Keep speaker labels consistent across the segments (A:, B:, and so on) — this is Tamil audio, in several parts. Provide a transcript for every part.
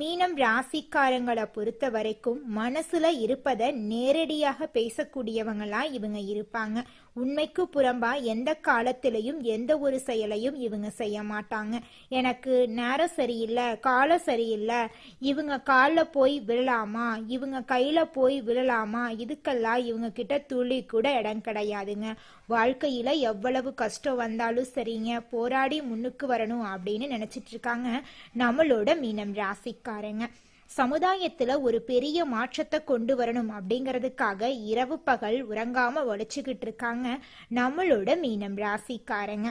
A: மீனம் ராசிக்காரங்களை பொறுத்த வரைக்கும் மனசுல இருப்பத நேரடியாக பேசக்கூடியவங்களா இவங்க இருப்பாங்க. உண்மைக்கு புறம்பா எந்த காலத்திலையும் எந்த ஒரு செயலையும் இவங்க செய்ய மாட்டாங்க. எனக்கு நேரம் சரியில்லை காலம் சரியில்லை. இவங்க காலில் போய் விழலாமா? இவங்க கையில் போய் விழலாமா? இதுக்கெல்லாம் இவங்க கிட்ட துளி கூட இடம் கிடையாதுங்க. வாழ்க்கையில எவ்வளவு கஷ்டம் வந்தாலும் சரிங்க போராடி முன்னுக்கு வரணும் அப்படின்னு நினைச்சிட்டு இருக்காங்க. நம்மளோட மீனம் ராசிக்காரங்க. சமுதாயத்துல ஒரு பெரிய மாற்றத்தை கொண்டு வரணும் அப்படிங்கிறதுக்காக இரவு பகல் உறங்காம உழைச்சிக்கிட்டு இருக்காங்க நம்மளோட மீனம் ராசிக்காரங்க.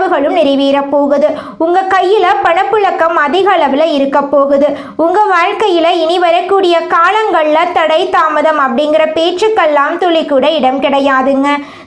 B: கனவுகளும் நிறைவேற போகுது உங்க கையில பணப்புழக்கம் அதிக அளவுல இருக்க போகுது உங்க வாழ்க்கையில இனி வரக்கூடிய காலங்கள்ல தடை தாமதம் அப்படிங்கிற பேச்சுக்கெல்லாம் துளி கூட இடம் கிடையாதுங்க.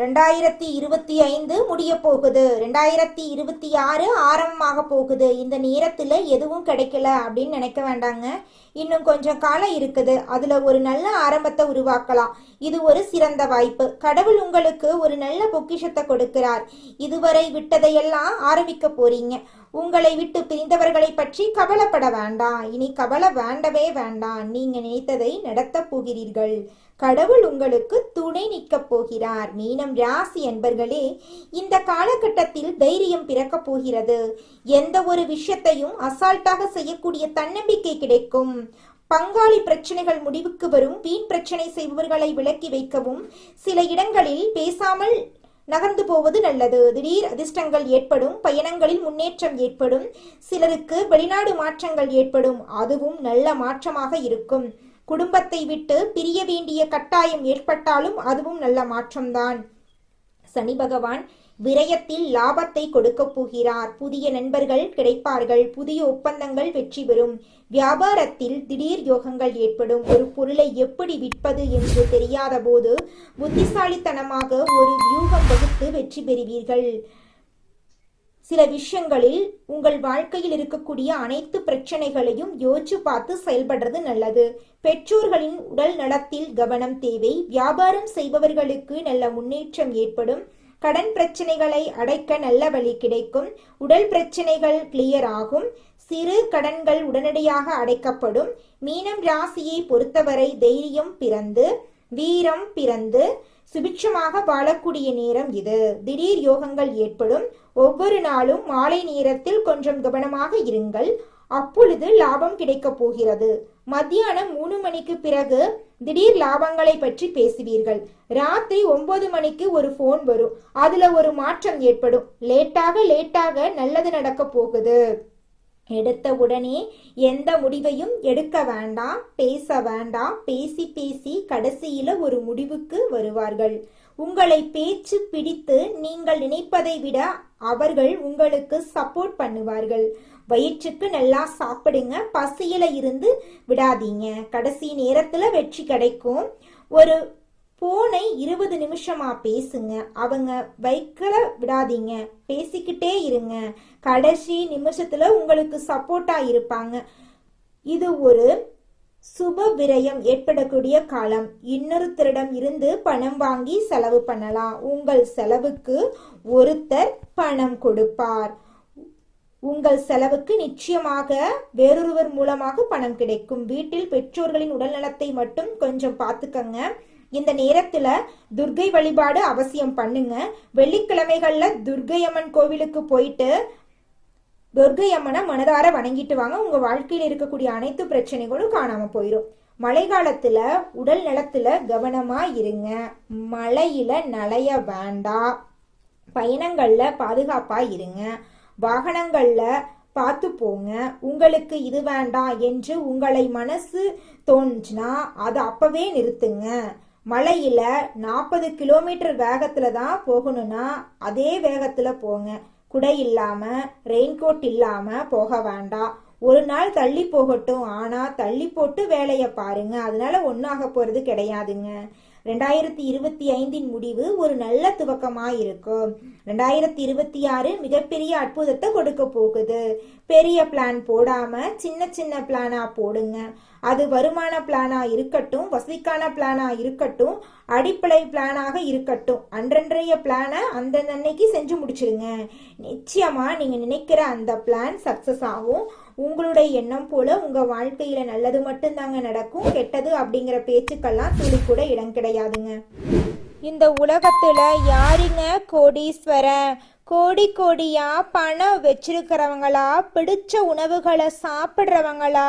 B: ரெண்டாயிரத்தி இருபத்தி ஐந்து முடிய போகுது ரெண்டாயிரத்தி இருபத்தி ஆறு ஆரம்பமாக போகுது. இந்த நேரத்தில் எதுவும் கிடைக்கல அப்படின்னு நினைக்க வேண்டாங்க. இன்னும் கொஞ்சம் காலம் இருக்குது. அதில் ஒரு நல்ல ஆரம்பத்தை உருவாக்கலாம். இது ஒரு சிறந்த வாய்ப்பு. கடவுள் உங்களுக்கு ஒரு நல்ல பொக்கிஷத்தை கொடுக்கிறார். இதுவரை விட்டதையெல்லாம் ஆரம்பிக்க போறீங்க. உங்களை விட்டு பிரிந்தவர்களை பற்றி கவலைப்பட வேண்டாம். இனி கவலை வேண்டவே வேண்டாம். நீங்க நினைத்ததை நடத்தப் போகிறீர்கள். கடவுள் உங்களுக்கு துணை நிற்கப் போகிறார். மீனம் ராசி என்பர்களே இந்த காலகட்டத்தில் தைரியம் பிறக்கப் போகிறது. எந்த ஒரு விஷயத்தையும் அசால்ட்டாக செய்யக்கூடிய தன்னம்பிக்கை கிடைக்கும். பங்காளி பிரச்சனைகள் முடிவுக்கு வரும். வீண் பிரச்சனை செய்பவர்களை விலக்கி வைக்கவும் சில இடங்களில் பேசாமல் நகர்ந்து போவது நல்லது. திடீர் அதிர்ஷ்டங்கள் ஏற்படும் பயணங்களில் முன்னேற்றம் ஏற்படும் சிலருக்கு வெளிநாடு மாற்றங்கள் ஏற்படும். அதுவும் நல்ல மாற்றமாக இருக்கும். குடும்பத்தை விட்டு பிரிய வேண்டிய கட்டாயம் ஏற்பட்டாலும் அதுவும் நல்ல மாற்றம்தான். சனி பகவான் விரயத்தில் லாபத்தை கொடுக்க போகிறார். புதிய நண்பர்கள் கிடைப்பார்கள். புதிய ஒப்பந்தங்கள் வெற்றி பெறும். வியாபாரத்தில் திடீர் யோகங்கள் ஏற்படும். ஒரு பொருளை எப்படி விற்பது என்று தெரியாத போது புத்திசாலித்தனமாக ஒரு வியூகம் வகுத்து வெற்றி பெறுவீர்கள். சில விஷயங்களில் உங்கள் வாழ்க்கையில் இருக்கக்கூடிய அனைத்து பிரச்சனைகளையும் யோசிச்சு பார்த்து செயல்படுறது நல்லது. பெற்றோர்களின் உடல் நலத்தில் கவனம் தேவை. வியாபாரம் செய்பவர்களுக்கு நல்ல முன்னேற்றம் ஏற்படும். கடன் பிரச்சனைகளை அடைக்க நல்ல வழி கிடைக்கும். உடல் பிரச்சனைகள் கிளியர் ஆகும். சிறு கடன்கள் உடனடியாக அடைக்கப்படும். மீனம் ராசியை பொறுத்தவரை தைரியம் பிறந்து வீரம் பிறந்து சுபிட்சமாக வாழக்கூடிய நேரம் இது. திடீர் யோகங்கள் ஏற்படும். ஒவ்வொரு நாளும் மாலை நேரத்தில் கொஞ்சம் கவனமாக இருங்கள். அப்பொழுது லாபம் கிடைக்கப் போகிறது. மத்தியானம் மூணு மணிக்கு பிறகு திடீர் லாபங்களை பற்றி பேசுவீர்கள். ராத்திரி ஒன்பது மணிக்கு ஒரு ஃபோன் வரும். அதுல ஒரு மாற்றம் ஏற்படும். லேட்டாக லேட்டாக நல்லது நடக்க போகுது. எடுத்த உடனே எந்த முடிவையும் எடுக்க வேண்டாம் பேச வேண்டாம் பேசி பேசி கடைசியில ஒரு முடிவுக்கு வருவார்கள். உங்களை பேச்சு பிடித்து நீங்கள் நினைப்பதை விட அவர்கள் உங்களுக்கு சப்போர்ட் பண்ணுவார்கள். வயிற்றுக்கு நல்லா சாப்பிடுங்க பசியில இருந்து விடாதீங்க. கடைசி நேரத்துல வெற்றி கிடைக்கும். ஒரு போனை இருபது நிமிஷமா பேசுங்க. அவங்க வைக்கல விடாதீங்க. பேசிக்கிட்டே இருங்க. கடைசி நிமிஷத்துல உங்களுக்கு சப்போர்ட்டா இருப்பாங்க. இது ஒரு
A: சுப விரயம் ஏற்படக்கூடிய காலம். இன்னொருத்தரிடம் இருந்து பணம் வாங்கி செலவு பண்ணலாம். உங்கள் செலவுக்கு ஒருத்தர் பணம் கொடுப்பார். உங்கள் செலவுக்கு நிச்சயமாக வேறொருவர் மூலமாக பணம் கிடைக்கும். வீட்டில் பெற்றோர்களின் உடல்நலத்தை மட்டும் கொஞ்சம் பார்த்துக்கங்க. இந்த நேரத்துல துர்கை வழிபாடு அவசியம் பண்ணுங்க. வெள்ளிக்கிழமைகள்ல துர்கை அம்மன் கோவிலுக்கு போயிட்டு துர்கை அம்மனை மனதார வணங்கிட்டு வாங்க. உங்க வாழ்க்கையில் இருக்கக்கூடிய அனைத்து பிரச்சனைகளும் காணாம போயிடும் மழை காலத்துல உடல் நலத்துல கவனமா இருங்க. மழையில நனைய வேண்டாம் பயணங்கள்ல பாதுகாப்பா இருங்க. வாகனங்கள்ல பார்த்து போங்க. உங்களுக்கு இது வேண்டாம் என்று உங்களை மனசு தோணுச்சுன்னா அதை அப்பவே நிறுத்துங்க. மலையில் நாற்பது கிலோமீட்டர் வேகத்தில் தான் போகணும்னா அதே வேகத்தில் போங்க. குடை இல்லாமல் ரெயின்கோட் இல்லாமல் போக வேண்டாம். ஒரு நாள் தள்ளி போகட்டும். ஆனால் தள்ளி போட்டு வேலையை பாருங்க. அதனால ஒன்றாக போகிறது கிடையாதுங்க. ரெண்டாயிரத்தி இருபத்தி ஐந்தின் முடிவு ஒரு நல்ல துவக்கமாக இருக்கும். ரெண்டாயிரத்தி இருபத்தி ஆறு மிகப்பெரிய அற்புதத்தை கொடுக்க போகுது. பெரிய பிளான் போடாமல் சின்ன சின்ன பிளானாக போடுங்க. அது வருமான பிளானா இருக்கட்டும் வசதிக்கான பிளானா இருக்கட்டும் அடிப்படை பிளானாக இருக்கட்டும். அன்றன்றைய பிளானை அந்தந்த அன்னைக்கு செஞ்சு முடிச்சிருங்க. நிச்சயமா நீங்க நினைக்கிற அந்த பிளான் சக்சஸ் ஆகும். உங்களுடைய எண்ணம் போல உங்க வாழ்க்கையில நல்லது மட்டும்தாங்க நடக்கும். கெட்டது அப்படிங்கிற பேச்சுக்கெல்லாம் துளி கூட இடம் கிடையாதுங்க. இந்த உலகத்துல யாருங்க கோடீஸ்வரன் கோடி கோடியா பணம் வச்சிருக்கிறவங்களா? பிடிச்ச உணவுகளை சாப்பிட்றவங்களா?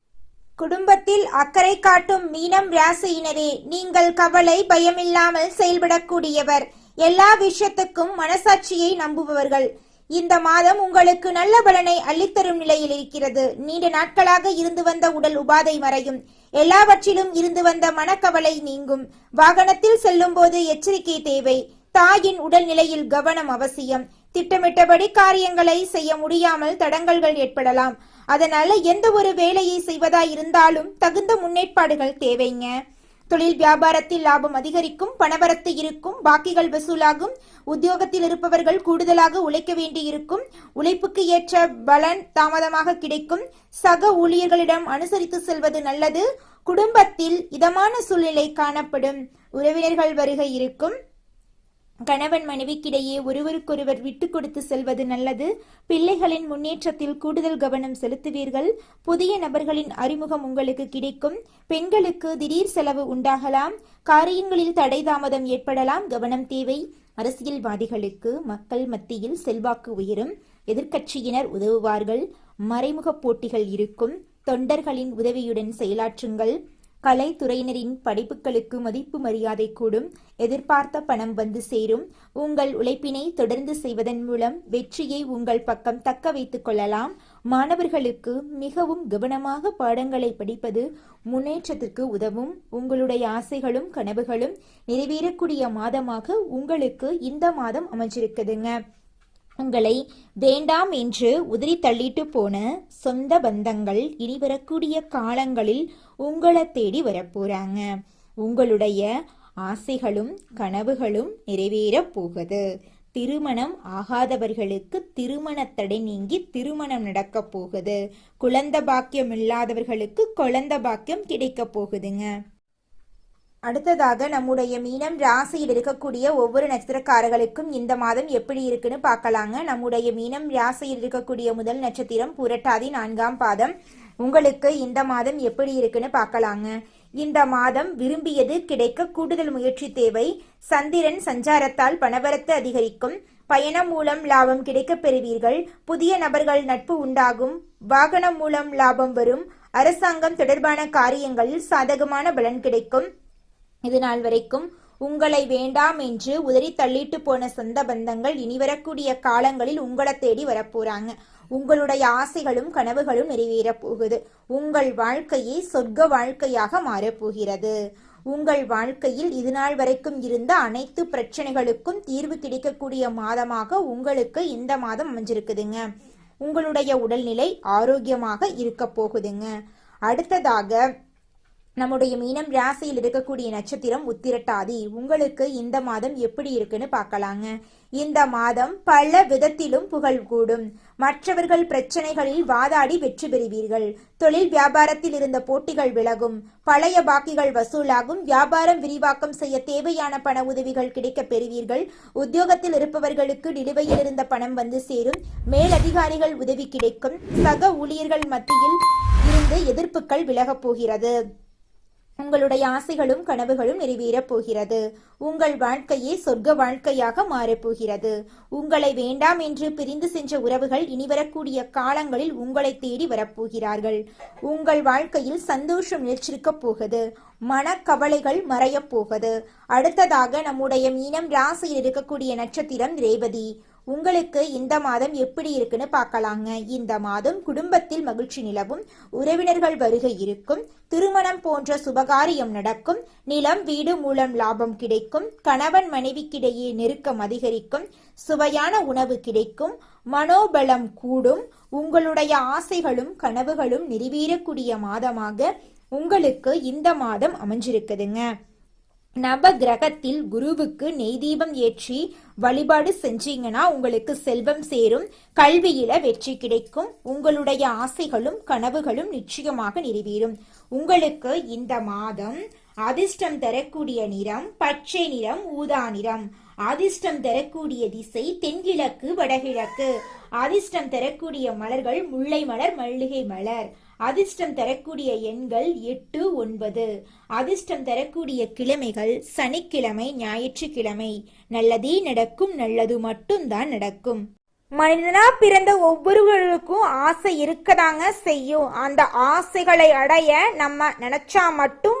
A: குடும்பத்தில் அக்கறை காட்டும் மீனம் ராசியினரே நீங்கள் கவலை பயமில்லாமல் செயல்படக்கூடியவர். எல்லா விஷயத்துக்கும் மனசாட்சியை நம்புபவர்கள். இந்த மாதம் உங்களுக்கு நல்ல பலனை அள்ளித்தரும் நிலையில் இருக்கிறது. நீண்ட நாட்களாக இருந்து வந்த உடல் உபாதை மறையும். எல்லாவற்றிலும் இருந்து வந்த மனக்கவலை நீங்கும். வாகனத்தில் செல்லும் போது எச்சரிக்கை தேவை. தாயின் உடல்நிலையில் கவனம் அவசியம். திட்டமிட்டபடி காரியங்களை செய்ய முடியாமல் தடங்கல்கள் ஏற்படலாம். அதனால எந்த ஒரு வேலையை செய்வதா இருந்தாலும் தகுந்த முன்னேற்பாடுகள் தேவைங்க. தொழில் வியாபாரத்தில் லாபம் அதிகரிக்கும் பணவரத்து இருக்கும் பாக்கிகள் வசூலாகும் உத்தியோகத்தில் இருப்பவர்கள் கூடுதலாக உழைக்க வேண்டியிருக்கும் உழைப்புக்கு ஏற்ற பலன் தாமதமாக கிடைக்கும். சக ஊழியர்களிடம் அனுசரித்து செல்வது நல்லது. குடும்பத்தில் இதமான சூழ்நிலை காணப்படும். உறவினர்கள் வருகை இருக்கும். கணவன் மனைவிக்கிடையே ஒருவருக்கொருவர் விட்டு கொடுத்து செல்வது நல்லது. பிள்ளைகளின் முன்னேற்றத்தில் கூடுதல் கவனம் செலுத்துவீர்கள். புதிய நபர்களின் அறிமுகம் உங்களுக்கு கிடைக்கும். பெண்களுக்கு திடீர் செலவு உண்டாகலாம். காரியங்களில் தடை தாமதம் ஏற்படலாம். கவனம் தேவை. அரசியல்வாதிகளுக்கு மக்கள் மத்தியில் செல்வாக்கு உயரும். எதிர்க்கட்சியினர் உதவுவார்கள். மறைமுக போட்டிகள் இருக்கும். தொண்டர்களின் உதவியுடன் செயலாற்றுங்கள். கலைத்துறையினரின் படைப்புகளுக்கு மதிப்பு மரியாதை கூடும் எதிர்பார்த்த பணம் வந்து சேரும். உங்கள் உழைப்பினை தொடர்ந்து செய்வதன் மூலம் வெற்றியை உங்கள் பக்கம் தக்க வைத்துக் கொள்ளலாம். மாணவர்களுக்கு மிகவும் கவனமாக பாடங்களை படிப்பது முன்னேற்றத்திற்கு உதவும். உங்களுடைய ஆசைகளும் கனவுகளும் நிறைவேறக்கூடிய மாதமாக உங்களுக்கு இந்த மாதம் அமைஞ்சிருக்குதுங்க. உங்களை வேண்டாம் என்று உதிரி தள்ளிட்டு போன சொந்த பந்தங்கள் இனி வரக்கூடிய காலங்களில் உங்களை தேடி வரப்போறாங்க. உங்களுடைய ஆசைகளும் கனவுகளும் நிறைவேறப் போகுது. திருமணம் ஆகாதவர்களுக்கு திருமண தடை நீங்கி திருமணம் நடக்கப் போகுது. குழந்த பாக்கியம் இல்லாதவர்களுக்கு குழந்த பாக்கியம் கிடைக்கப் போகுதுங்க. அடுத்ததாக நம்முடைய மீனம் ராசியில் இருக்கக்கூடிய ஒவ்வொரு நட்சத்திரக்காரர்களுக்கும் இந்த மாதம் எப்படி இருக்குன்னு பார்க்கலாங்க. நம்முடைய மீனம் ராசியில் இருக்கக்கூடிய முதல் நட்சத்திரம் புரட்டாதி நான்காம் பாதம். உங்களுக்கு இந்த மாதம் எப்படி இருக்குன்னு பார்க்கலாங்க. இந்த மாதம் விரும்பியது கிடைக்க கூடுதல் முயற்சி தேவை. சந்திரன் சஞ்சாரத்தால் பணவரத்து அதிகரிக்கும். பயணம் மூலம் லாபம் கிடைக்கப் பெறுவீர்கள். புதிய நபர்கள் நட்பு உண்டாகும். வாகனம் மூலம் லாபம் வரும். அரசாங்கம் தொடர்பான காரியங்களில் சாதகமான பலன் கிடைக்கும். இது நாள் வரைக்கும் உங்களை வேண்டாம் என்று உதறி தள்ளிட்டு போன சொந்த பந்தங்கள் இனி வரக்கூடிய காலங்களில் உங்களை தேடி வரப்போறாங்க. உங்களுடைய ஆசைகளும் கனவுகளும் நிறைவேறப் போகுது. உங்கள் வாழ்க்கையே சொர்க்க வாழ்க்கையாக மாறப்போகிறது. உங்கள் வாழ்க்கையில் இது நாள் வரைக்கும் இருந்த அனைத்து பிரச்சனைகளுக்கும் தீர்வு கிடைக்கக்கூடிய மாதமாக உங்களுக்கு இந்த மாதம் அமைஞ்சிருக்குதுங்க. உங்களுடைய உடல்நிலை ஆரோக்கியமாக இருக்க போகுதுங்க. அடுத்ததாக நம்முடைய மீனம் ராசியில் இருக்கக்கூடிய நட்சத்திரம் உத்திரட்டாதி. உங்களுக்கு இந்த மாதம் எப்படி இருக்குன்னு பார்க்கலாங்க. இந்த மாதம் பல விதத்திலும் புகழ் கூடும். மற்றவர்கள் பிரச்சனைகளில் வாதாடி வெற்றி பெறுவீர்கள். தொழில் வியாபாரத்தில் இருந்த போட்டிகள் விலகும். பழைய பாக்கிகள் வசூலாகும். வியாபாரம் விரிவாக்கம் செய்ய தேவையான பண உதவிகள் கிடைக்கப் பெறுவீர்கள். உத்தியோகத்தில் இருப்பவர்களுக்கு நிலுவையில் இருந்த பணம் வந்து சேரும். மேலதிகாரிகள் உதவி கிடைக்கும். சக ஊழியர்கள் மத்தியில் இருந்து எதிர்ப்புகள் விலகப் போகிறது. உங்களுடைய ஆசைகளும் கனவுகளும் நிறைவேறப் போகிறது. உங்கள் வாழ்க்கையே சொர்க்க வாழ்க்கையாக மாறப்போகிறது உங்களை வேண்டாம் என்று பிரிந்து சென்ற உறவுகள் இனி வரக்கூடிய காலங்களில் உங்களை தேடி வரப்போகிறார்கள் உங்கள் வாழ்க்கையில் சந்தோஷம் நிலச்சிருக்கப் போகுது. மனக்கவலைகள் மறையப் போகுது. அடுத்ததாக நம்முடைய மீனம் ராசியில் இருக்கக்கூடிய நட்சத்திரம் ரேவதி. உங்களுக்கு இந்த மாதம் எப்படி இருக்குன்னு பார்க்கலாங்க. இந்த மாதம் குடும்பத்தில் மகிழ்ச்சி நிலவும் உறவினர்கள் வருகை இருக்கும் திருமணம் போன்ற சுபகாரியம் நடக்கும் நிலம் வீடு மூலம் லாபம் கிடைக்கும் கணவன் மனைவிக்கிடையே நெருக்கம் அதிகரிக்கும் சுவையான உணவு கிடைக்கும் மனோபலம் கூடும் உங்களுடைய ஆசைகளும் கனவுகளும் நிறைவேறக்கூடிய மாதமாக உங்களுக்கு இந்த மாதம் அமைஞ்சிருக்குதுங்க. நவ கிரகத்தில் குருவுக்கு நெய் தீபம் ஏற்றி வழிபாடு செஞ்சீங்கன்னா உங்களுக்கு செல்வம் சேரும். கல்வியில வெற்றி கிடைக்கும். உங்களுடைய ஆசைகளும் கனவுகளும் நிச்சயமாக நிறைவேறும். உங்களுக்கு இந்த மாதம் அதிர்ஷ்டம் தரக்கூடிய நிறம் பச்சை நிறம் ஊதா நிறம். அதிர்ஷ்டம் தரக்கூடிய திசை தென்கிழக்கு வடகிழக்கு. அதிர்ஷ்டம் தரக்கூடிய மலர்கள் முல்லை மலர் மல்லிகை மலர். அதிர்ஷ்டம் தரக்கூடிய எண்கள் எட்டு ஒன்பது. அதிர்ஷ்டம் தரக்கூடிய கிழமைகள் சனிக்கிழமை ஞாயிற்றுக்கிழமை. நல்லதே நடக்கும் நல்லது மட்டும்தான் நடக்கும்.
B: மனிதனா பிறந்த ஒவ்வொருவருக்கும் ஆசை இருக்கதாங்க செய்யும். அந்த ஆசைகளை அடைய நம்ம நினைச்சா மட்டும்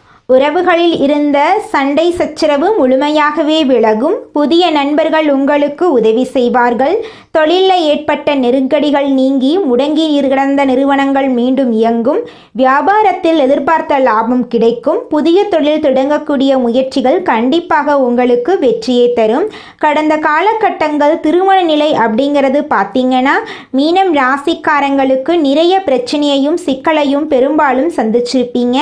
B: உறவுகளில் இருந்த சண்டை சச்சரவு முழுமையாகவே விலகும். புதிய நண்பர்கள் உங்களுக்கு உதவி செய்வார்கள். தொழிலில் ஏற்பட்ட நெருக்கடிகள் நீங்கி முடங்கி கிடந்த நிறுவனங்கள் மீண்டும் இயங்கும். வியாபாரத்தில் எதிர்பார்த்த லாபம் கிடைக்கும். புதிய தொழில் தொடங்கக்கூடிய முயற்சிகள் கண்டிப்பாக உங்களுக்கு வெற்றியை தரும். கடந்த காலகட்டங்கள் திருமண நிலை அப்படிங்கிறது பார்த்தீங்கன்னா மீனம் ராசிக்காரங்களுக்கு நிறைய பிரச்சனையையும் சிக்கலையும் பெரும்பாலும் சந்திச்சிருப்பீங்க.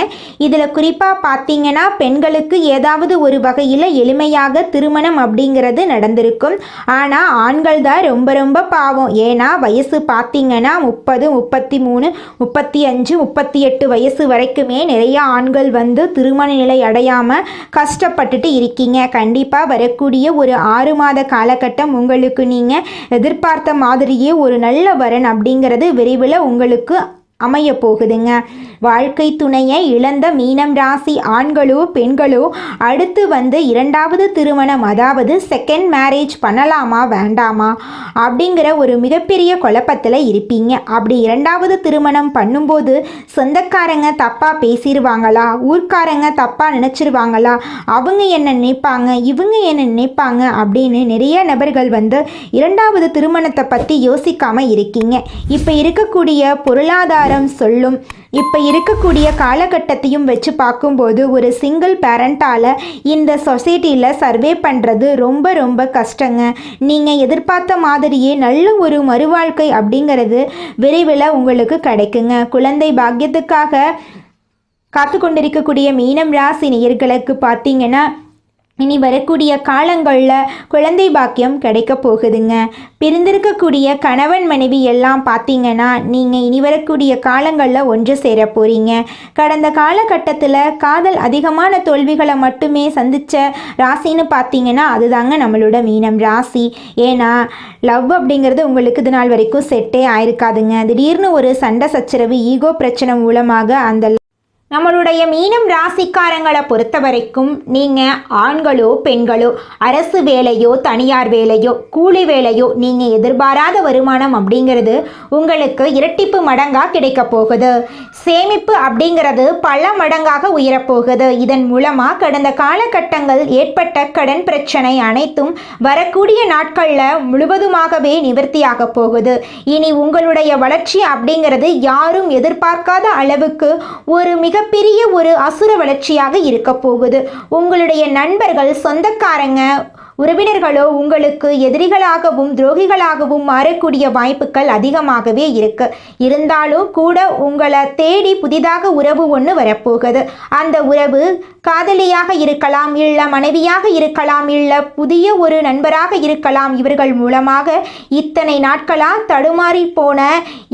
B: இதில் குறிப்பாக பார்த்தீங்கன்னா பெண்களுக்கு ஏதாவது ஒரு வகையில் எளிமையாக திருமணம் அப்படிங்கிறது நடந்திருக்கும். ஆனால் ஆண்கள் தான் ரொம்ப ரொம்ப பாவம். ஏன்னா வயசு பார்த்தீங்கன்னா முப்பது முப்பத்தி மூணு முப்பத்தி அஞ்சு முப்பத்தி எட்டு வயசு வரைக்குமே நிறைய ஆண்கள் வந்து திருமண நிலை அடையாமல் கஷ்டப்பட்டுட்டு இருக்கீங்க. கண்டிப்பாக வரக்கூடிய ஒரு ஆறு மாத காலகட்டம் உங்களுக்கு நீங்கள் எதிர்பார்த்த மாதிரியே ஒரு நல்ல வரன் அப்படிங்கிறது விரைவில் உங்களுக்கு அமைய போகுதுங்க வாழ்க்கை துணையை இழந்த மீனம் ராசி ஆண்களோ பெண்களோ அடுத்து வந்து இரண்டாவது திருமணம் அதாவது செகண்ட் மேரேஜ் பண்ணலாமா வேண்டாமா அப்படிங்கிற ஒரு மிகப்பெரிய குழப்பத்தில் இருப்பீங்க. அப்படி இரண்டாவது திருமணம் பண்ணும்போது சொந்தக்காரங்க தப்பாக பேசிடுவாங்களா ஊர்க்காரங்க தப்பாக நினச்சிருவாங்களா அவங்க என்ன நினைப்பாங்க இவங்க என்ன நினைப்பாங்க அப்படின்னு நிறைய நபர்கள் வந்து இரண்டாவது திருமணத்தை பற்றி யோசிக்காமல் இருக்கீங்க. இப்போ இருக்கக்கூடிய பொருளாதார பொருளாதாரம் சொல்லும். இப்போ இருக்கக்கூடிய காலகட்டத்தையும் வச்சு பார்க்கும்போது ஒரு சிங்கிள் பேரண்டால் இந்த சொசைட்டியில் சர்வே பண்ணுறது ரொம்ப ரொம்ப கஷ்டங்க. நீங்கள் எதிர்பார்த்த மாதிரியே நல்ல ஒரு மறுவாழ்க்கை அப்படிங்கிறது விரைவில் உங்களுக்கு கிடைக்குங்க. குழந்தை பாக்கியத்துக்காக காத்து கொண்டிருக்கக்கூடிய மீனம் ராசி நேயர்களுக்கு பார்த்தீங்கன்னா இனி வரக்கூடிய காலங்களில் குழந்தை பாக்கியம் கிடைக்க போகுதுங்க. பிரிந்திருக்கக்கூடிய கணவன் மனைவி எல்லாம் பார்த்தீங்கன்னா நீங்கள் இனி வரக்கூடிய காலங்களில் ஒன்று சேர போகிறீங்க கடந்த காலகட்டத்தில் காதல் அதிகமான தோல்விகளை மட்டுமே சந்தித்த ராசின்னு பார்த்தீங்கன்னா அதுதாங்க நம்மளோட மீனம் ராசி. ஏன்னா லவ் அப்படிங்கிறது உங்களுக்கு இது நாள் வரைக்கும் செட்டே ஆயிருக்காதுங்க. திடீர்னு ஒரு சண்டை சச்சரவு ஈகோ பிரச்சனை மூலமாக அந்த நம்மளுடைய மீனம் ராசிக்காரங்களை பொறுத்த வரைக்கும் நீங்கள் ஆண்களோ பெண்களோ அரசு வேலையோ தனியார் வேலையோ கூலி வேலையோ நீங்கள் எதிர்பாராத வருமானம் அப்படிங்கிறது உங்களுக்கு இரட்டிப்பு மடங்காக கிடைக்க போகுது. சேமிப்பு அப்படிங்கிறது பல மடங்காக உயரப்போகுது. இதன் மூலமாக கடந்த காலகட்டங்கள் ஏற்பட்ட கடன் பிரச்சனை அனைத்தும் வரக்கூடிய நாட்களில் முழுவதுமாகவே நிவர்த்தியாக போகுது. இனி உங்களுடைய வளர்ச்சி அப்படிங்கிறது யாரும் எதிர்பார்க்காத அளவுக்கு ஒரு மிக மிகப்பெரிய ஒரு அசுர வளர்ச்சியாக இருக்க போகுது. உங்களுடைய நண்பர்கள் சொந்தக்காரங்க உறவினர்களோ உங்களுக்கு எதிரிகளாகவும் துரோகிகளாகவும் மாறக்கூடிய வாய்ப்புகள் அதிகமாகவே இருக்கு. இருந்தாலும் கூட உங்களை தேடி புதிதாக உறவு ஒன்று வரப்போகுது. அந்த உறவு காதலியாக இருக்கலாம் இல்ல மனைவியாக இருக்கலாம் இல்ல புதிய ஒரு நண்பராக இருக்கலாம் இவர்கள் மூலமாக இத்தனை நாட்களாக தடுமாறி போன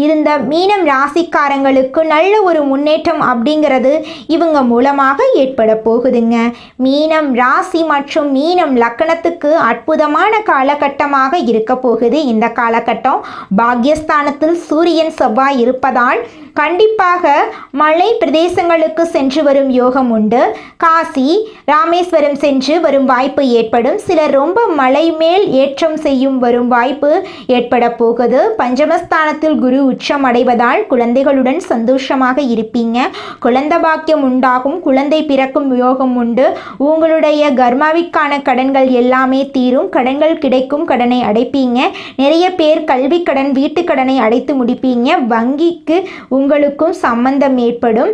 B: இருந்த மீனம் ராசிக்காரங்களுக்கு நல்ல ஒரு முன்னேற்றம் அப்படிங்கிறது இவங்க மூலமாக ஏற்பட போகுதுங்க. மீனம் ராசி மற்றும் மீனம் லக்கணத்துக்கு அற்புதமான காலகட்டமாக இருக்க போகுது. இந்த காலகட்டம் பாக்யஸ்தானத்தில் சூரியன் செவ்வாய் இருப்பதால் கண்டிப்பாக மலை பிரதேசங்களுக்கு சென்று வரும் யோகம் உண்டு. காசி ராமேஸ்வரம் சென்று வரும் வாய்ப்பு ஏற்படும். சிலர் ரொம்ப மலை மேல் ஏற்றம் செய்யும் வரும் வாய்ப்பு ஏற்பட போகுது. பஞ்சமஸ்தானத்தில் குரு உச்சம் அடைவதால் குழந்தைகளுடன் சந்தோஷமாக இருப்பீங்க. குழந்தை பாக்கியம் உண்டாகும். குழந்தை பிறக்கும் யோகம் உண்டு. உங்களுடைய கர்மாவிற்கான கடன்கள் எல்லாம் தீரும். கடன்கள் கிடைக்கும் கடனை அடைப்பீங்க. நிறைய பேர் கல்வி கடன் வீட்டு கடனை அடைத்து முடிப்பீங்க. வங்கிக்கு உங்களுக்கும் சம்பந்தம் ஏற்படும்.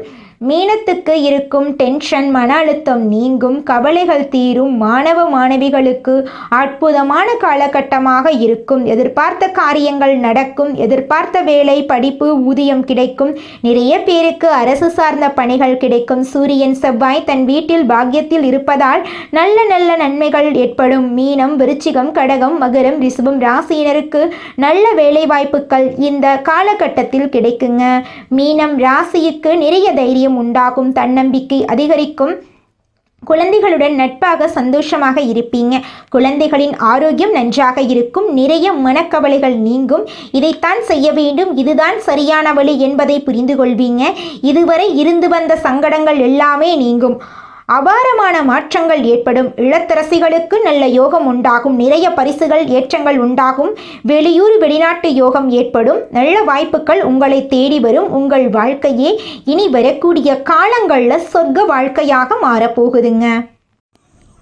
B: மீனத்துக்கு இருக்கும் டென்ஷன் மன அழுத்தம் நீங்கும் கவலைகள் தீரும் மாணவ மாணவிகளுக்கு அற்புதமான காலகட்டமாக இருக்கும். எதிர்பார்த்த காரியங்கள் நடக்கும். எதிர்பார்த்த வேலை படிப்பு ஊதியம் கிடைக்கும். நிறைய பேருக்கு அரசு சார்ந்த பணிகள் கிடைக்கும். சூரியன் செவ்வாய் தன் வீட்டில் பாக்கியத்தில் இருப்பதால் நல்ல நல்ல நன்மைகள் ஏற்படும். மீனம் விருச்சிகம் கடகம் மகரம் ரிசுபம் ராசியினருக்கு நல்ல வேலைவாய்ப்புகள் இந்த காலகட்டத்தில் கிடைக்குங்க. மீனம் ராசிக்கு நிறைய தைரியம் உண்டாகும் தன்னம்பிக்கை அதிகரிக்கும். குழந்தைகளுடன் நட்பாக சந்தோஷமாக இருப்பீங்க. குழந்தைகளின் ஆரோக்கியம் நன்றாக இருக்கும். நிறைய மனக்கவலைகள் நீங்கும். இதைத்தான் செய்ய வேண்டும். இதுதான் சரியான வழி என்பதை புரிந்து கொள்வீங்க இதுவரை இருந்து வந்த சங்கடங்கள் எல்லாமே நீங்கும். அபாரமான மாற்றங்கள் ஏற்படும். இளத்தரசிகளுக்கு நல்ல யோகம் உண்டாகும். நிறைய பரிசுகள் ஏற்றங்கள் உண்டாகும். வெளியூர் வெளிநாட்டு யோகம் ஏற்படும். நல்ல வாய்ப்புகள் உங்களை தேடி வரும். உங்கள் வாழ்க்கையே இனி வரக்கூடிய காலங்களில் சொர்க்க வாழ்க்கையாக மாறப்போகுதுங்க.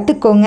B: கத்துக்கோங்க